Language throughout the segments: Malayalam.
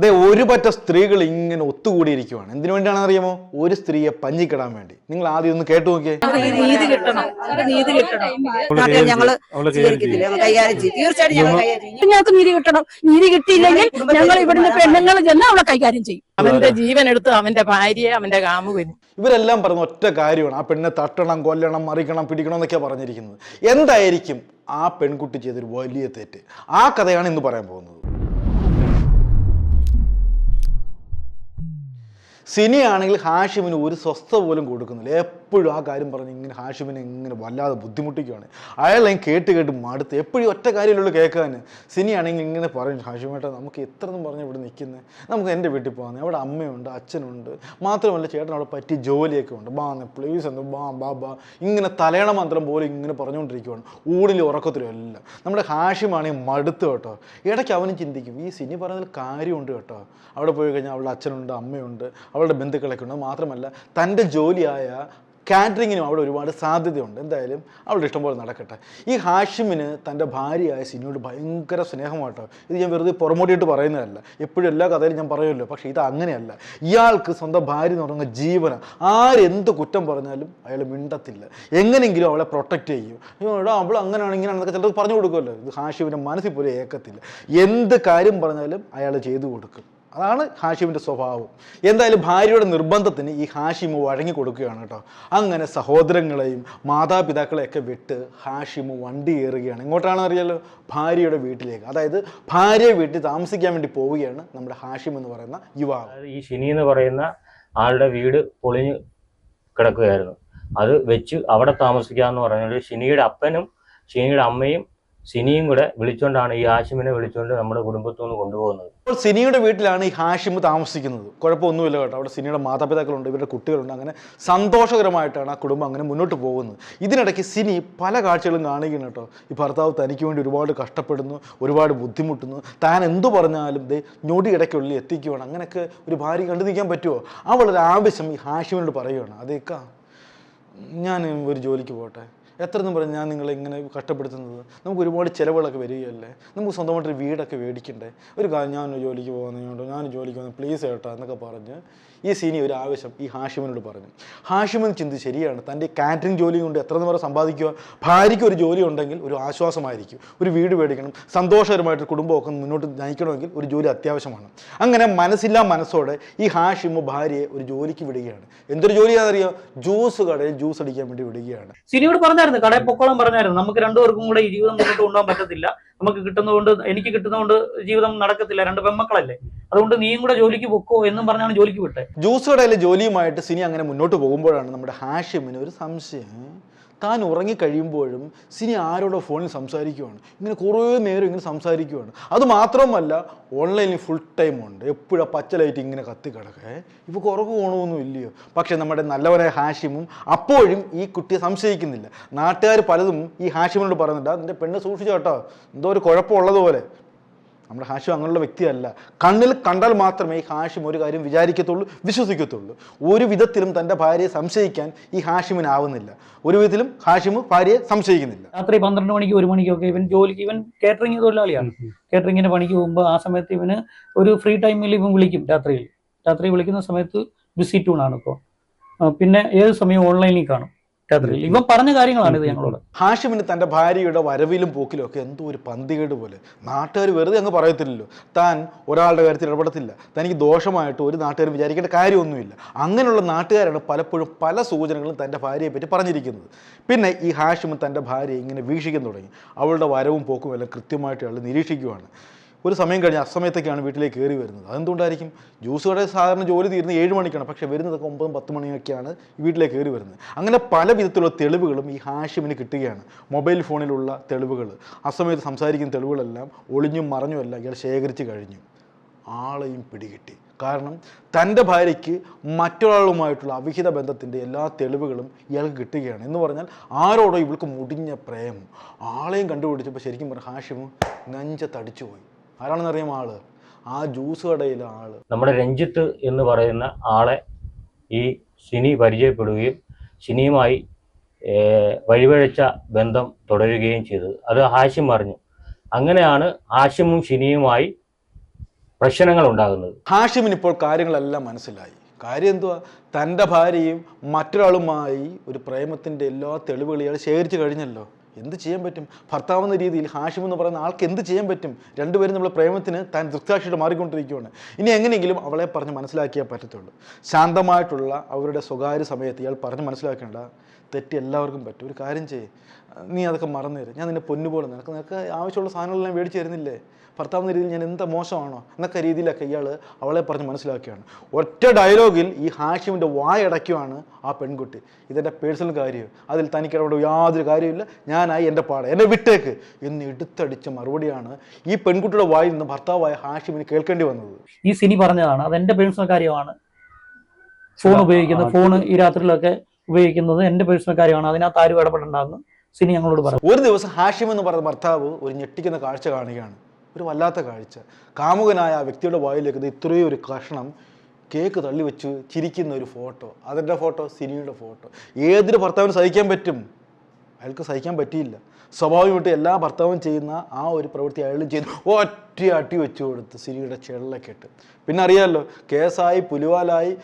ദേ ഒരു പറ്റ സ്ത്രീകൾ ഇങ്ങനെ ഒത്തുകൂടിയിരിക്കുവാണ്. എന്തിനു വേണ്ടിയാണെന്ന് അറിയാമോ ഒരു സ്ത്രീയെ പഞ്ഞിക്കിടാൻ വേണ്ടി. നിങ്ങൾ ആദ്യം ഒന്ന് കേട്ടു നോക്കിയേ. നീതി കിട്ടണം. നീതി കിട്ടണം. ഞങ്ങൾ ഞങ്ങൾ കൈകാര്യം ചെയ്യും. തീർച്ചയായിട്ടും ഞങ്ങൾ കൈകാര്യം ചെയ്യും. ഞങ്ങൾക്ക് നീതി കിട്ടണം. നീതി കിട്ടിയില്ലെങ്കിൽ ഞങ്ങൾ ഇവിടുന്ന് പെണ്ണുങ്ങൾ ചെന്ന് അവളെ കൈകാര്യം ചെയ്യും. അവന്റെ ജീവൻ എടുത്ത് അവന്റെ ഭാര്യയെ അവന്റെ കാമുകനും ഇവരെല്ലാം പറഞ്ഞ ഒറ്റ കാര്യമാണ്. ആ പെണ്ണിനെ തട്ടണം കൊല്ലണം മറിക്കണം പിടിക്കണം എന്നൊക്കെയാണ് പറഞ്ഞിരിക്കുന്നത്. എന്തായിരിക്കും ആ പെൺകുട്ടി ചെയ്തൊരു വലിയ തെറ്റ്? ആ കഥയാണ് ഇന്ന് പറയാൻ പോകുന്നത്. സിനി ആണെങ്കിൽ ഹാഷിമിന് ഒരു സ്വസ്ഥ പോലും കൊടുക്കുന്നില്ല. എപ്പോഴും ആ കാര്യം പറഞ്ഞ് ഇങ്ങനെ ഹാഷിമിനെ ഇങ്ങനെ വല്ലാതെ ബുദ്ധിമുട്ടിക്കുകയാണ്. അയാളെ കേട്ട് കേട്ട് മടുത്ത് എപ്പോഴും ഒറ്റ കാര്യമുള്ളൂ കേൾക്കാൻ സിനിയാണെങ്കിൽ ഇങ്ങനെ പറയും ഹാഷിമേട്ട നമുക്ക് എത്ര എന്നും പറഞ്ഞ് ഇവിടെ നിൽക്കുന്നത് നമുക്ക് എന്റെ വീട്ടിൽ പോകാൻ അവിടെ അമ്മയുണ്ട് അച്ഛനുണ്ട്. മാത്രമല്ല ചേട്ടൻ അവിടെ പറ്റിയ ജോലിയൊക്കെ ഉണ്ട്. ബാ പ്ലീസ് എന്ന് ബാ ബാ ബാ. ഇങ്ങനെ തലയണ മന്ത്രം പോലെ ഇങ്ങനെ പറഞ്ഞുകൊണ്ടിരിക്കുകയാണ് ഊടിൽ ഉറക്കത്തിലും എല്ലാം. നമ്മുടെ ഹാഷിമാണെങ്കിൽ മടുത്ത് കേട്ടോ. ഇടയ്ക്ക് അവനും ചിന്തിക്കും ഈ സിനി പറയുന്നതിൽ കാര്യമുണ്ട് കേട്ടോ. അവിടെ പോയി കഴിഞ്ഞാൽ അവളുടെ അച്ഛനുണ്ട് അമ്മയുണ്ട് അവളുടെ ബന്ധുക്കളൊക്കെ ഉണ്ട്. മാത്രമല്ല തന്റെ ജോലിയായ കാറ്ററിങ്ങിനും അവിടെ ഒരുപാട് സാധ്യതയുണ്ട്. എന്തായാലും അവളുടെ ഇഷ്ടം പോലെ നടക്കട്ടെ. ഈ ഹാഷിമിന് തന്റെ ഭാര്യയായ സിനിയോട് ഭയങ്കര സ്നേഹമാട്ടോ. ഇത് ഞാൻ വെറുതെ പുറമോട്ടിയിട്ട് പറയുന്നതല്ല. എപ്പോഴും എല്ലാ കഥയിലും ഞാൻ പറയുമല്ലോ. പക്ഷേ ഇത് അങ്ങനെയല്ല. ഇയാൾക്ക് സ്വന്തം ഭാര്യ എന്ന് പറയുന്ന ജീവന ആരെന്ത് കുറ്റം പറഞ്ഞാലും അയാൾ മിണ്ടത്തില്ല. എങ്ങനെയെങ്കിലും അവളെ പ്രൊട്ടക്റ്റ് ചെയ്യും. എടാ അവൾ അങ്ങനെയാണ് ഇങ്ങനെയാണെന്നൊക്കെ ചിലർക്ക് പറഞ്ഞു കൊടുക്കുമല്ലോ. ഇത് ഹാഷിമിന്റെ മനസ്സിൽ പോലും ഏക്കത്തില്ല. എന്ത് കാര്യം പറഞ്ഞാലും അയാൾ ചെയ്തു കൊടുക്കും. അതാണ് ഹാഷിമിന്റെ സ്വഭാവം. എന്തായാലും ഭാര്യയുടെ നിർബന്ധത്തിന് ഈ ഹാഷിമ് വഴങ്ങി കൊടുക്കുകയാണ് കേട്ടോ. അങ്ങനെ സഹോദരങ്ങളെയും മാതാപിതാക്കളെയൊക്കെ വിട്ട് ഹാഷിമ് വണ്ടി കയറുകയാണ് എങ്ങോട്ടാണെന്ന് അറിയാലോ? ഭാര്യയുടെ വീട്ടിലേക്ക്. അതായത് ഭാര്യ വീട്ടിൽ താമസിക്കാൻ വേണ്ടി പോവുകയാണ് നമ്മുടെ ഹാഷിം എന്ന് പറയുന്ന യുവാവ്. ഈ ശനി എന്ന് പറയുന്ന ആളുടെ വീട് പൊളിഞ്ഞ് കിടക്കുകയായിരുന്നു. അത് വെച്ച് അവിടെ താമസിക്കാന്ന് പറഞ്ഞാൽ ശനിയുടെ അപ്പനും ശനിയുടെ അമ്മയും ശനിയും കൂടെ വിളിച്ചോണ്ടാണ് ഈ ഹാഷിമിനെ വിളിച്ചുകൊണ്ട് നമ്മുടെ കുടുംബത്തിൽ നിന്ന് കൊണ്ടുപോകുന്നത്. അപ്പോൾ സിനിയുടെ വീട്ടിലാണ് ഈ ഹാഷിം താമസിക്കുന്നത്. കുഴപ്പമൊന്നുമില്ല കേട്ടോ. അവിടെ സിനിയുടെ മാതാപിതാക്കളുണ്ട് ഇവരുടെ കുട്ടികളുണ്ട്. അങ്ങനെ സന്തോഷകരമായിട്ടാണ് ആ കുടുംബം അങ്ങനെ മുന്നോട്ട് പോകുന്നത്. ഇതിനിടയ്ക്ക് സിനി പല കാഴ്ചകളും കാണുകയാണ് കേട്ടോ. ഈ ഭർത്താവ് തനിക്ക് വേണ്ടി ഒരുപാട് കഷ്ടപ്പെടുന്നു ഒരുപാട് ബുദ്ധിമുട്ടുന്നു. താൻ എന്തു പറഞ്ഞാലും ദേ ഞൊടി ഇടയ്ക്കുള്ളിൽ എത്തിക്കുകയാണ് അങ്ങനെയൊക്കെ ഒരു ഭാര്യ കണ്ടു നിൽക്കാൻ പറ്റുമോ അവളൊരു ആവശ്യം ഈ ഹാഷിമിനോട് പറയുകയാണ് അതേക്കാ ഞാൻ ഒരു ജോലിക്ക് പോട്ടെ. എത്ര എന്ന് പറഞ്ഞ് ഞാൻ നിങ്ങളെ ഇങ്ങനെ കഷ്ടപ്പെടുത്തുന്നത്? നമുക്ക് ഒരുപാട് ചിലവുകളൊക്കെ വരികയല്ലേ? നമുക്ക് സ്വന്തമായിട്ടൊരു വീടൊക്കെ മേടിക്കണ്ടേ? ഒരു കാര്യം ഞാൻ ജോലിക്ക് പോകുന്നതുകൊണ്ട് ഞാൻ ജോലിക്ക് പോകുന്നത് പ്ലീസ് ഏട്ടാ എന്നൊക്കെ പറഞ്ഞ് ഈ സീനി ഒരു ആവശ്യം ഈ ഹാഷിമിനോട് പറഞ്ഞു. ഹാഷിമൻ ചിന്തി ശരിയാണ് തന്റെ കാറ്ററിംഗ് ജോലി കൊണ്ട് എത്ര നേരം സമ്പാദിക്കുക ഭാര്യയ്ക്ക് ഒരു ജോലി ഉണ്ടെങ്കിൽ ഒരു ആശ്വാസമായിരിക്കും ഒരു വീട് മേടിക്കണം സന്തോഷകരമായിട്ട് കുടുംബമൊക്കെ മുന്നോട്ട് നയിക്കണമെങ്കിൽ ഒരു ജോലി അത്യാവശ്യമാണ്. അങ്ങനെ മനസ്സില്ലാ മനസ്സോടെ ഈ ഹാഷിമ് ഭാര്യയെ ഒരു ജോലിക്ക് വിടുകയാണ്. എന്തൊരു ജോലിയാണെന്നറിയോ? ജ്യൂസ് കടയിൽ ജ്യൂസ് അടിക്കാൻ വേണ്ടി വിടുകയാണ്. സിനിയോട് പറഞ്ഞായിരുന്നു കടയിൽ പൊക്കോളം പറഞ്ഞായിരുന്നു. നമുക്ക് രണ്ടുപേർക്കും കൂടെ ഈ ജീവിതം മുന്നോട്ട് കൊണ്ടുപോകാൻ പറ്റത്തില്ല. നമുക്ക് കിട്ടുന്നതുകൊണ്ട് എനിക്ക് കിട്ടുന്നതുകൊണ്ട് ജീവിതം നടക്കത്തില്ല. രണ്ട് പെമ്മക്കളല്ലേ അതുകൊണ്ട് നീയും കൂടെ ജോലിക്ക് പൊക്കോ എന്നും പറഞ്ഞാണ് ജോലിക്ക് വിട്ടത് ജ്യൂസ് കടയിലെ ജോലിയുമായിട്ട് സിനി അങ്ങനെ മുന്നോട്ട് പോകുമ്പോഴാണ് നമ്മുടെ ഹാഷിമിന് ഒരു സംശയം. താൻ ഉറങ്ങിക്കഴിയുമ്പോഴും സിനി ആരോടോ ഫോണിൽ സംസാരിക്കുവാണ്. ഇങ്ങനെ കുറേ നേരം ഇങ്ങനെ സംസാരിക്കുവാണ്. അത് മാത്രമല്ല ഓൺലൈനിൽ ഫുൾ ടൈം ഉണ്ട്. എപ്പോഴും പച്ച ലൈറ്റ് ഇങ്ങനെ കത്തി കിടക്കേ? ഇപ്പോൾ കുറവ് പോകണമൊന്നും ഇല്ലയോ? പക്ഷേ നമ്മുടെ നല്ലവനായ ഹാഷിമും അപ്പോഴും ഈ കുട്ടിയെ സംശയിക്കുന്നില്ല. നാട്ടുകാർ പലതും ഈ ഹാഷിമിനോട് പറയുന്നുണ്ട്. നിന്റെ പെണ്ണ് സൂക്ഷിച്ചോട്ടോ എന്തോ ഒരു കുഴപ്പമുള്ളതുപോലെ. നമ്മുടെ ഹാഷിം അങ്ങനെയുള്ള വ്യക്തിയല്ല. കണ്ണിൽ കണ്ടാൽ മാത്രമേ ഈ ഹാഷിം ഒരു കാര്യം വിചാരിക്കത്തുള്ളൂ വിശ്വസിക്കത്തുള്ളൂ. ഒരു വിധത്തിലും തന്റെ ഭാര്യയെ സംശയിക്കാൻ ഈ ഹാഷിമിനാവുന്നില്ല ഒരു വിധത്തിലും ഹാഷിമ് ഭാര്യയെ സംശയിക്കുന്നില്ല. രാത്രി പന്ത്രണ്ട് മണിക്ക് ഒരു മണിക്കൊക്കെ ഇവൻ ജോലിക്ക് ഇവൻ കേറ്ററിംഗ് തൊഴിലാളിയാണ്. കേറ്ററിംഗിന്റെ പണിക്ക് പോകുമ്പോൾ ആ സമയത്ത് ഇവന് ഒരു ഫ്രീ ടൈമിൽ ഇവൻ വിളിക്കും രാത്രിയിൽ. രാത്രി വിളിക്കുന്ന സമയത്ത് ബിസി ട്യൂണാണ് ഇപ്പോൾ പിന്നെ ഏത് സമയവും ഓൺലൈനിൽ കാണും. രാത്രിയിൽ ഇവൻ പറഞ്ഞ കാര്യങ്ങളാണ് ഇത് ഞങ്ങളോട്. ഹാഷിമിന് തന്റെ ഭാര്യയുടെ വരവിലും പോക്കിലും ഒക്കെ എന്തോ ഒരു പന്തികേട് പോലെ. നാട്ടുകാർ വെറുതെ അങ്ങ് പറയത്തില്ലല്ലോ. താൻ ഒരാളുടെ കാര്യത്തിൽ ഇടപെടത്തില്ല. തനിക്ക് ദോഷമായിട്ട് ഒരു നാട്ടുകാരും വിചാരിക്കേണ്ട കാര്യമൊന്നുമില്ല. അങ്ങനെയുള്ള നാട്ടുകാരാണ് പലപ്പോഴും പല സൂചനകളും തന്റെ ഭാര്യയെ പറ്റി പറഞ്ഞിരിക്കുന്നത്. പിന്നെ ഈ ഹാഷിം തന്റെ ഭാര്യയെ ഇങ്ങനെ വീക്ഷിക്കാൻ തുടങ്ങി. അവളുടെ വരവും പോക്കും എല്ലാം കൃത്യമായിട്ട് അയാൾ നിരീക്ഷിക്കുവാണ്. ഒരു സമയം കഴിഞ്ഞ് അസമയത്തൊക്കെയാണ് വീട്ടിലേക്ക് കയറി വരുന്നത്. അതെന്തുകൊണ്ടായിരിക്കും? ജ്യൂസ് കടയിൽ സാധാരണ ജോലി തീരുന്നത് ഏഴ് മണിക്കാണ്. പക്ഷേ വരുന്നതൊക്കെ ഒമ്പതും പത്ത് മണിയൊക്കെയാണ് വീട്ടിലേക്ക് കയറി വരുന്നത്. അങ്ങനെ പല വിധത്തിലുള്ള തെളിവുകളും ഈ ഹാഷിമിന് കിട്ടുകയാണ്. മൊബൈൽ ഫോണിലുള്ള തെളിവുകൾ അസമയത്ത് സംസാരിക്കുന്ന തെളിവുകളെല്ലാം ഒളിഞ്ഞും മറഞ്ഞും എല്ലാം ഇയാൾ ശേഖരിച്ച് കഴിഞ്ഞു. ആളെയും പിടികിട്ടി. കാരണം തന്റെ ഭാര്യയ്ക്ക് മറ്റൊരാളുമായിട്ടുള്ള അവിഹിത ബന്ധത്തിന്റെ എല്ലാ തെളിവുകളും ഇയാൾക്ക് കിട്ടുകയാണ്. എന്ന് പറഞ്ഞാൽ ആരോടോ ഇവൾക്ക് മുടിഞ്ഞ പ്രേമം. ആളെയും കണ്ടുപിടിച്ചപ്പോൾ ശരിക്കും പറഞ്ഞ ഹാഷിമ് നെഞ്ചത്തടിച്ചു പോയി ആരാണെന്ന് അറിയാം ആൾ. ആ ജ്യൂസ് കടയിലെ ആൾ. നമ്മുടെ രഞ്ജിത്ത് എന്ന് പറയുന്ന ആളെ ഈ സിനി പരിചയപ്പെടുകയും സിനിയുമായി വഴിവഴച്ച ബന്ധം തുടരുകയും ചെയ്തത് അത് ഹാഷിം അറിഞ്ഞു അങ്ങനെയാണ് ഹാഷിമും സിനിയുമായി പ്രശ്നങ്ങൾ ഉണ്ടാകുന്നത്. ഹാഷിമിന് ഇപ്പോൾ കാര്യങ്ങളെല്ലാം മനസ്സിലായി. കാര്യം എന്തുവാ? തന്റെ ഭാര്യയും മറ്റൊരാളുമായി ഒരു പ്രേമത്തിന്റെ എല്ലാ തെളിവുകളും ഇയാൾ ശേഖരിച്ചു കഴിഞ്ഞല്ലോ. എന്ത് ചെയ്യാൻ പറ്റും? ഭർത്താവെന്ന രീതിയിൽ ഹാഷിം എന്ന് പറയുന്ന ആൾക്ക് എന്ത് ചെയ്യാൻ പറ്റും? രണ്ടുപേരും നമ്മളെ പ്രേമത്തിന് താൻ ദൃക്സാക്ഷിയുടെ മാറിക്കൊണ്ടിരിക്കുകയാണ്. ഇനി എങ്ങനെയെങ്കിലും അവളെ പറഞ്ഞ് മനസ്സിലാക്കിയേ പറ്റത്തുള്ളൂ. ശാന്തമായിട്ടുള്ള അവരുടെ സ്വകാര്യ സമയത്ത് ഇയാൾ പറഞ്ഞ് മനസ്സിലാക്കേണ്ട. തെറ്റ് എല്ലാവർക്കും പറ്റും. ഒരു കാര്യം ചെയ്യേ. നീ അതൊക്കെ മറന്നു തരും ഞാൻ നിന്നെ പൊന്നുപോലെ നിനക്ക് നിനക്ക് ആവശ്യമുള്ള സാധനങ്ങളെല്ലാം മേടിച്ച് തരുന്നില്ലേ? ഭർത്താവെന്ന രീതിയിൽ ഞാൻ എന്താ മോശമാണോ എന്നൊക്കെ രീതിയിലൊക്കെ ഇയാൾ അവളെ പറഞ്ഞ് മനസ്സിലാക്കുകയാണ്. ഒറ്റ ഡയലോഗിൽ ഈ ഹാഷിമിന്റെ വായടയ്ക്കുവാണ് ആ പെൺകുട്ടി. ഇതെന്റെ പേഴ്സണൽ കാര്യം. അതിൽ തനിക്ക് അവിടെ യാതൊരു കാര്യമില്ല ഞാനായി എന്റെ പാടെ. എന്നെ വിട്ടേക്ക് എന്ന് എടുത്തടിച്ച മറുപടിയാണ് ഈ പെൺകുട്ടിയുടെ വായിൽ നിന്ന് ഭർത്താവായ ഹാഷിമിന് കേൾക്കേണ്ടി വന്നത്. ഈ സിനി പറഞ്ഞതാണ് അത് എന്റെ പേഴ്സണൽ കാര്യമാണ്. ഫോൺ ഉപയോഗിക്കുന്നത് ഫോൺ ഈ രാത്രിയിലൊക്കെ ഉപയോഗിക്കുന്നത് എന്റെ പേഴ്സണൽ കാര്യമാണ്. അതിനകത്ത് ആരും ഇടപെടണ്ടെന്ന് സിനി ഞങ്ങളോട് പറഞ്ഞു. ഒരു ദിവസം ഹാഷിം എന്ന് പറയുന്ന ഭർത്താവ് ഒരു ഞെട്ടിക്കുന്ന കാഴ്ച കാണുകയാണ്. ഒരു വല്ലാത്ത കാഴ്ച. കാമുകനായ ആ വ്യക്തിയുടെ വായിലേക്ക് ഇത് ഇത്രയും ഒരു കഷ്ണം കേക്ക് തള്ളി വെച്ച് ചിരിക്കുന്ന ഒരു ഫോട്ടോ. അതിന്റെ ഫോട്ടോ? സിനിയുടെ ഫോട്ടോ. ഏതൊരു ഭർത്താവിന് സഹിക്കാൻ പറ്റും? അയാൾക്ക് സഹിക്കാൻ പറ്റിയില്ല. സ്വാഭാവികമായിട്ട് എല്ലാ ഭർത്താവും ചെയ്യുന്ന ആ ഒരു പ്രവൃത്തി അയാളും ചെയ്തു ഒറ്റ അട്ടി വെച്ചു കൊടുത്ത് സിനിയുടെ ചെള്ളക്കെട്ട്. പിന്നെ അറിയാമല്ലോ കേസായി പുലിവാലായി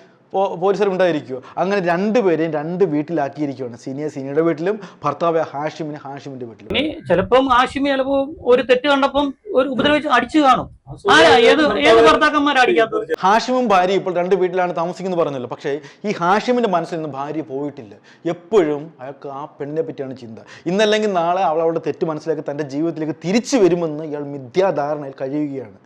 പോലീസർ ഉണ്ടായിരിക്കുമോ അങ്ങനെ രണ്ടുപേരെയും രണ്ട് വീട്ടിലാക്കിയിരിക്കുകയാണ് സീനിയർ സിനിയുടെ വീട്ടിലും ഭർത്താവ് ഹാഷിമിനെ ഹാഷിമിന്റെ വീട്ടിലും. ഇനി ചിലപ്പം ഹാഷിമി ചിലപ്പോ ഒരു തെറ്റ് കണ്ടപ്പം ഒരു ഉപദ്രവിച്ച് അടിച്ചു കാണും. ആരാ? ഏത് ഏത് ഭർത്താക്കന്മാരാ അടിക്കാത്തത്? ഹാഷിമും ഭാര്യ ഇപ്പോൾ രണ്ട് വീട്ടിലാണ് താമസിക്കുന്നത് പറഞ്ഞല്ലോ. പക്ഷേ ഈ ഹാഷിമിന്റെ മനസ്സിൽ നിന്ന് ഭാര്യ പോയിട്ടില്ല. എപ്പോഴും അയാൾക്ക് ആ പെണ്ണിനെ പറ്റിയാണ് ചിന്ത. ഇന്നല്ലെങ്കിൽ നാളെ അവൾ അവളുടെ തെറ്റ് മനസ്സിലാക്കി തന്റെ ജീവിതത്തിലേക്ക് തിരിച്ചു വരുമെന്ന് ഇയാൾ മിഥ്യാധാരണയിൽ കഴിയുകയാണ്.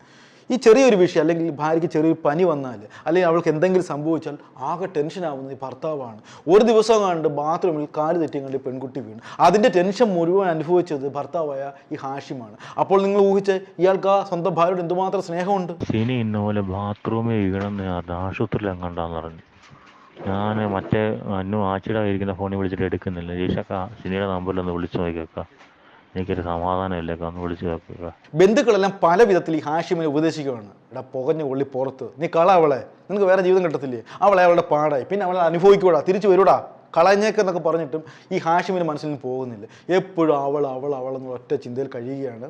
ഈ ചെറിയൊരു വിഷയം അല്ലെങ്കിൽ ഭാര്യയ്ക്ക് ചെറിയൊരു പനി വന്നാൽ അല്ലെങ്കിൽ അവൾക്ക് എന്തെങ്കിലും സംഭവിച്ചാൽ ആകെ ടെൻഷൻ ആവുന്നത് ഈ ഭർത്താവാണ്. ഒരു ദിവസം കണ്ട് ബാത്റൂമിൽ കാൽ തെറ്റി കണ്ട് പെൺകുട്ടി വീണു. അതിന്റെ ടെൻഷൻ മുഴുവൻ അനുഭവിച്ചത് ഭർത്താവായ ഈ ഹാഷിമാണ്. അപ്പോൾ നിങ്ങൾ ഊഹിച്ച് ഇയാൾക്ക് ആ സ്വന്തം ഭാര്യയോട് എന്തുമാത്രം സ്നേഹമുണ്ട്? സിനി ഇന്നപോലെ ബാത്റൂമിൽ വീണെന്ന് അത് ആശുപത്രിയിൽ എങ്ങാണ്ടാന്ന് പറഞ്ഞു. ഞാൻ മറ്റേ അന്നു ആച്ചിടായിരിക്കുന്ന ഫോണിൽ വിളിച്ചിട്ട് എടുക്കുന്നില്ല. ജീഷക്ക സിനിയുടെ നമ്പറിലൊന്ന് വിളിച്ചു നോക്കിയേക്ക. എനിക്കൊരു സമാധാനമില്ലേക്ക ഒന്ന് വിളിച്ചു കേൾക്കുക ബന്ധുക്കളെല്ലാം പല വിധത്തിൽ ഈ ഹാഷിമിനെ ഉപദേശിക്കുകയാണ്. എടാ പുകഞ്ഞ ഉള്ളി പുറത്ത് നീ കള അവളെ. നിനക്ക് വേറെ ജീവിതം കിട്ടത്തില്ലേ? അവളെ അവളുടെ പാടായി. പിന്നെ അവളെ അനുഭവിക്കൂടാ. തിരിച്ചു വരൂടാ. കളഞ്ഞേക്കെന്നൊക്കെ പറഞ്ഞിട്ടും ഈ ഹാഷിമിന് മനസ്സിൽ നിന്ന് പോകുന്നില്ല. എപ്പോഴും അവൾ അവൾ അവൾ എന്നുള്ള ഒറ്റ ചിന്തയിൽ കഴിയുകയാണ്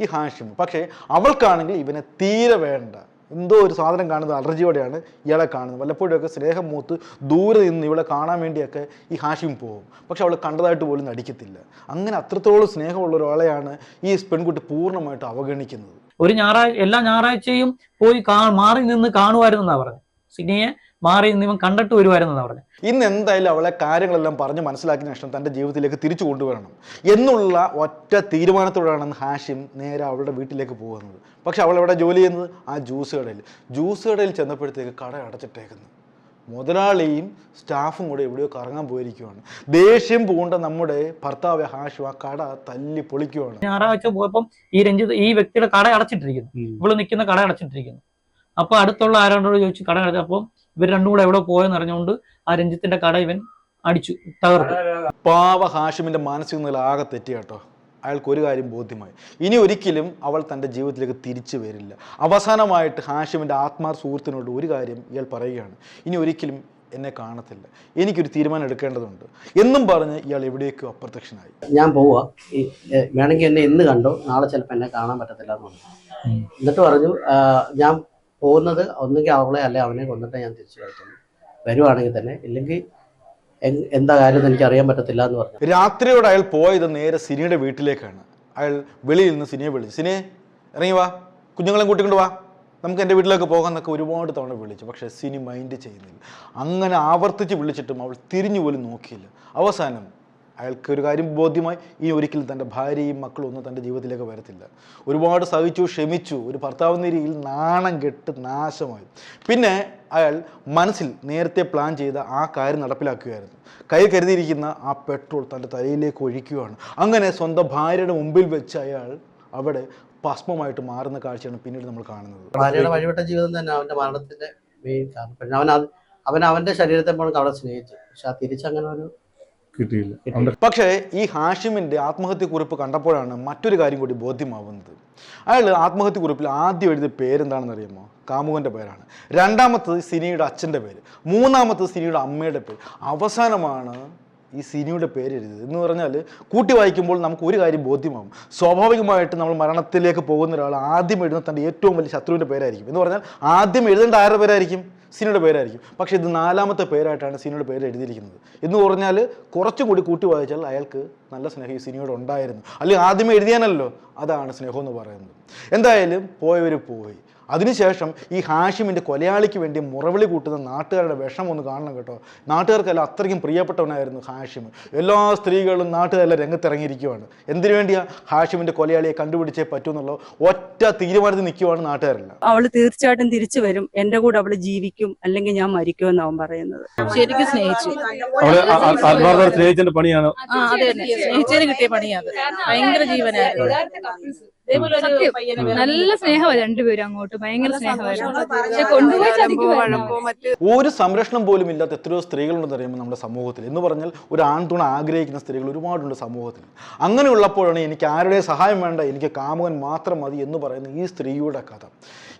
ഈ ഹാഷിം പക്ഷേ അവൾക്കാണെങ്കിൽ ഇവനെ തീരെ വേണ്ട. എന്തോ ഒരു സാധനം കാണുന്നത് അലർജിയോടെയാണ് ഇയാളെ കാണുന്നത്. വല്ലപ്പോഴൊക്കെ സ്നേഹം മൂത്ത് ദൂരെ നിന്ന് ഇവളെ കാണാൻ വേണ്ടിയൊക്കെ ഈ ഹാഷിം പോകും. പക്ഷെ അവൾ കണ്ടതായിട്ട് പോലും നടിക്കത്തില്ല. അങ്ങനെ അത്രത്തോളം സ്നേഹമുള്ള ഒരാളെയാണ് ഈ പെൺകുട്ടി പൂർണമായിട്ട് അവഗണിക്കുന്നത്. ഒരു ഞായറാഴ്ച എല്ലാ ഞായറാഴ്ചയും പോയി മാറി നിന്ന് കാണുമായിരുന്നു എന്നാ പറഞ്ഞത് സിനിയെ മാറി നിന്ന് ഇവൻ കണ്ടിട്ട് വരുമായിരുന്നു പറഞ്ഞത് ഇന്ന് എന്തായാലും അവളെ കാര്യങ്ങളെല്ലാം പറഞ്ഞ് മനസ്സിലാക്കിയ ശേഷം തന്റെ ജീവിതത്തിലേക്ക് തിരിച്ചു കൊണ്ടുവരണം. എന്നുള്ള ഒറ്റ തീരുമാനത്തോടെയാണ് ഹാഷിം നേരെ അവളുടെ വീട്ടിലേക്ക് പോകുന്നത്. പക്ഷെ അവൾ എവിടെ ജോലി ചെയ്യുന്നത്? ആ ജ്യൂസ് കടയിൽ. ജ്യൂസ് കടയിൽ ചെന്നപ്പോഴത്തേക്ക് കട അടച്ചിട്ടേക്കുന്നു. മുതലാളിയും സ്റ്റാഫും കൂടെ എവിടെയോ കറങ്ങാൻ പോയിരിക്കുവാണ്. ദേഷ്യം പൂണ്ട നമ്മുടെ ഭർത്താവ് ഹാഷു ആ കട തല്ലി പൊളിക്കുവാണ് ഞായറാഴ്ച പോയപ്പം ഈ രഞ്ജിത്ത് ഈ വ്യക്തിയുടെ കട അടച്ചിട്ടിരിക്കുന്നു. ഇവൾ നിൽക്കുന്ന കട അടച്ചിട്ടിരിക്കുന്നു. അപ്പൊ അടുത്തുള്ള ആരോടോട് ചോദിച്ചു കട അടച്ചു അപ്പൊ ഇവർ രണ്ടും കൂടെ എവിടെ പോയെന്ന് അറിഞ്ഞുകൊണ്ട് ആ രഞ്ജിത്തിന്റെ കട ഇവൻ അടിച്ചു തകർത്തു. പാവ ഹാഷിമിന്റെ മാനസിക നില ആകെ തെറ്റി കേട്ടോ. അയാൾക്ക് ഒരു കാര്യം ബോധ്യമായി. ഇനി ഒരിക്കലും അവൾ തന്റെ ജീവിതത്തിലേക്ക് തിരിച്ചു വരില്ല. അവസാനമായിട്ട് ഹാഷിമിന്റെ ആത്മാർ സുഹൃത്തിനോട് ഒരു കാര്യം ഇയാൾ പറയുകയാണ്. ഇനി ഒരിക്കലും എന്നെ കാണത്തില്ല. എനിക്കൊരു തീരുമാനം എടുക്കേണ്ടതുണ്ട്. എന്നും പറഞ്ഞ് ഇയാൾ എവിടേക്കോ അപ്രത്യക്ഷനായി. ഞാൻ പോവുക. ഈ, വേണമെങ്കിൽ എന്നെ ഇന്ന് കണ്ടോ? നാളെ ചിലപ്പോൾ എന്നെ കാണാൻ പറ്റത്തില്ല എന്ന് പറഞ്ഞു. എന്നിട്ട് പറഞ്ഞു ഞാൻ പോകുന്നത് ഒന്നുകിൽ അവളെ അല്ലെ അവനെ കൊന്നിട്ട് ഞാൻ തിരിച്ചു കയറ്റുന്നു. വരുവാണെങ്കിൽ തന്നെ ഇല്ലെങ്കിൽ എന്താ കാര്യം എനിക്ക് അറിയാൻ പറ്റത്തില്ല എന്ന് പറഞ്ഞു. രാത്രിയോടെ അയാൾ പോയത് നേരെ സിനിയുടെ വീട്ടിലേക്കാണ്. അയാൾ വെളിയിൽ നിന്ന് സിനിയെ വിളിച്ചു. സിനിയെ ഇറങ്ങി വാ. കുഞ്ഞുങ്ങളെ കൂട്ടിക്കൊണ്ട് വാ. നമുക്ക് എന്റെ വീട്ടിലേക്ക് പോകാമെന്നൊക്കെ ഒരുപാട് തവണ വിളിച്ചു. പക്ഷേ സിനി മൈൻഡ് ചെയ്യുന്നില്ല. അങ്ങനെ ആവർത്തിച്ച് വിളിച്ചിട്ടും അവൾ തിരിഞ്ഞു പോലും നോക്കിയില്ല. അവസാനം അയാൾക്ക് ഒരു കാര്യം ബോധ്യമായി ഇനി ഒരിക്കലും തന്റെ ഭാര്യയും മക്കളും ഒന്നും തന്റെ ജീവിതത്തിലേക്ക് വരത്തില്ല. ഒരുപാട് സഹിച്ചു ക്ഷമിച്ചു ഒരു ഭർത്താവ് രീതിയിൽ നാണം കെട്ട് നാശമായി. പിന്നെ അയാൾ മനസ്സിൽ നേരത്തെ പ്ലാൻ ചെയ്ത ആ കാര്യം നടപ്പിലാക്കുകയായിരുന്നു. കൈ കരുതിയിരിക്കുന്ന ആ പെട്രോൾ തന്റെ തലയിലേക്ക് ഒഴിക്കുകയാണ്. അങ്ങനെ സ്വന്തം ഭാര്യയുടെ മുമ്പിൽ വെച്ച് അയാൾ അവിടെ ഭസ്മമായിട്ട് മാറുന്ന കാഴ്ചയാണ് പിന്നീട് നമ്മൾ കാണുന്നത്. ഭാര്യയുടെ വഴിവിട്ട ജീവിതം തന്നെ അവന്റെ മരണത്തിന്റെ മെയിൻ കാരണം. അവൻ അവൻ അവന്റെ ശരീരത്തെ പോലും അവിടെ സ്നേഹിച്ചു. പക്ഷെ ആ തിരിച്ചങ്ങനെ ഒരു കിട്ടിയില്ല. പക്ഷേ ഈ ഹാഷിമിന്റെ ആത്മഹത്യ കുറിപ്പ് കണ്ടപ്പോഴാണ് മറ്റൊരു കാര്യം കൂടി ബോധ്യമാവുന്നത്. അയാൾ ആത്മഹത്യക്കുറിപ്പിൽ ആദ്യം എഴുതിയ പേരെന്താണെന്ന് അറിയാമോ? കാമുകന്റെ പേരാണ്. രണ്ടാമത്തത് സിനിയുടെ അച്ഛന്റെ പേര്. മൂന്നാമത്തത് സിനിയുടെ അമ്മയുടെ പേര്. അവസാനമാണ് ഈ സിനിയുടെ പേര് എഴുതിയത്. എന്ന് പറഞ്ഞാൽ കൂട്ടി വായിക്കുമ്പോൾ നമുക്ക് ഒരു കാര്യം ബോധ്യമാകും സ്വാഭാവികമായിട്ട് നമ്മൾ മരണത്തിലേക്ക് പോകുന്ന ഒരാൾ ആദ്യം എഴുതുന്ന തന്റെ ഏറ്റവും വലിയ ശത്രുവിന്റെ പേരായിരിക്കും. എന്ന് പറഞ്ഞാൽ ആദ്യം എഴുതേണ്ട ആരുടെ പേരായിരിക്കും? സിനിയുടെ പേരായിരിക്കും. പക്ഷേ ഇത് നാലാമത്തെ പേരായിട്ടാണ് സിനിയുടെ പേര് എഴുതിയിരിക്കുന്നത്. എന്ന് പറഞ്ഞാൽ കുറച്ചും കൂടി കൂട്ടി വായിച്ചാൽ അയാൾക്ക് നല്ല സ്നേഹം ഈ സിനിയോട് ഉണ്ടായിരുന്നു. അല്ലെങ്കിൽ ആദ്യം എഴുതിയാനല്ലോ. അതാണ് സ്നേഹം എന്ന് പറയുന്നത്. എന്തായാലും പോയവർ പോയി. അതിനുശേഷം ഈ ഹാഷിമിന്റെ കൊലയാളിക്ക് വേണ്ടി മുറവിളി കൂട്ടുന്ന നാട്ടുകാരുടെ വിഷം ഒന്ന് കാണണം കേട്ടോ. നാട്ടുകാർക്കെല്ലാം അത്രയ്ക്കും പ്രിയപ്പെട്ടവനായിരുന്നു ഹാഷിം. എല്ലാ സ്ത്രീകളും നാട്ടുകാരെല്ലാം രംഗത്തിറങ്ങിയിരിക്കുവാണ്. എന്തിനു വേണ്ടിയാ ഹാഷിമിന്റെ കൊലയാളിയെ കണ്ടുപിടിച്ചേ പറ്റൂ എന്നുള്ള ഒറ്റ തീരുമാനത്തിൽ നിൽക്കുവാണ് നാട്ടുകാരെല്ലാം. അവൾ തീർച്ചയായിട്ടും തിരിച്ചു വരും. എന്റെ കൂടെ അവൾ ജീവിക്കും അല്ലെങ്കിൽ ഞാൻ മരിക്കും അവൻ പറയുന്നത്. ശരിക്കും സ്നേഹിച്ചു. പണിയാണ്. സ്നേഹിച്ചതിന് കിട്ടിയ പണിയത് ഭയങ്കര ജീവനായിരുന്നു. നല്ല സ്നേഹമാണ് രണ്ടുപേരും അങ്ങോട്ട്. ഭയങ്കര സ്നേഹമായിരുന്നു ഒരു സംരക്ഷണം പോലും ഇല്ലാത്ത എത്രയോ സ്ത്രീകളുണ്ടെന്ന് അറിയുമ്പോൾ നമ്മുടെ സമൂഹത്തിൽ. എന്ന് പറഞ്ഞാൽ ഒരു ആൺതുണ ആഗ്രഹിക്കുന്ന സ്ത്രീകൾ ഒരുപാടുണ്ട് സമൂഹത്തിൽ. അങ്ങനെയുള്ളപ്പോഴാണ് എനിക്ക് ആരുടെ സഹായം വേണ്ട എനിക്ക് കാമുകൻ മാത്രം മതി എന്ന് പറയുന്ന ഈ സ്ത്രീയുടെ കഥ.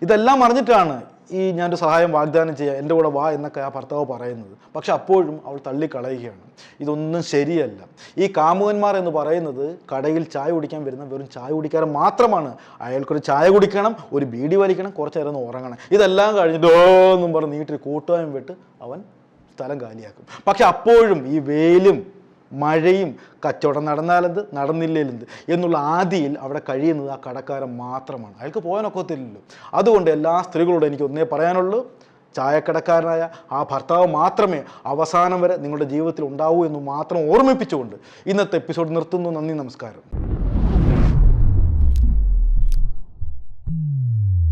ഇതെല്ലാം അറിഞ്ഞിട്ടാണ് ഈ ഞാനൊരു സഹായം വാഗ്ദാനം ചെയ്യുക എന്റെ കൂടെ വാ എന്നൊക്കെ ആ ഭർത്താവ് പറയുന്നത്. പക്ഷെ അപ്പോഴും അവൾ തള്ളിക്കളയുകയാണ്. ഇതൊന്നും ശരിയല്ല. ഈ കാമുകന്മാർ എന്ന് പറയുന്നത് കടയിൽ ചായ കുടിക്കാൻ വരുന്ന വെറും ചായ കുടിക്കാരൻ മാത്രമാണ്. അയാൾക്കൊരു ചായ കുടിക്കണം ഒരു ബീഡി വലിക്കണം കുറച്ച് നേരം ഒന്ന് ഉറങ്ങണം. ഇതെല്ലാം കഴിഞ്ഞിട്ട് ഓ എന്നും പറഞ്ഞ് നീട്ടിൽ കൂട്ടുവാൻ വിട്ട് അവൻ സ്ഥലം കാലിയാക്കും. പക്ഷെ അപ്പോഴും ഈ വെയിലും മഴയും കച്ചവടം നടന്നാലെന്ത്? നടന്നില്ലേലെന്ത്? എന്നുള്ള ആദിയിൽ അവിടെ കഴിയുന്നത് ആ കടക്കാരൻ മാത്രമാണ്. അയാൾക്ക് പോകാനൊക്കത്തില്ലല്ലോ അതുകൊണ്ട് എല്ലാ സ്ത്രീകളോടും എനിക്ക് ഒന്നേ പറയാനുള്ളൂ. ചായക്കടക്കാരനായ ആ ഭർത്താവ് മാത്രമേ അവസാനം വരെ നിങ്ങളുടെ ജീവിതത്തിൽ ഉണ്ടാവൂ എന്ന് മാത്രം ഓർമ്മിപ്പിച്ചുകൊണ്ട് ഇന്നത്തെ എപ്പിസോഡ് നിർത്തുന്നു. നന്ദി നമസ്കാരം.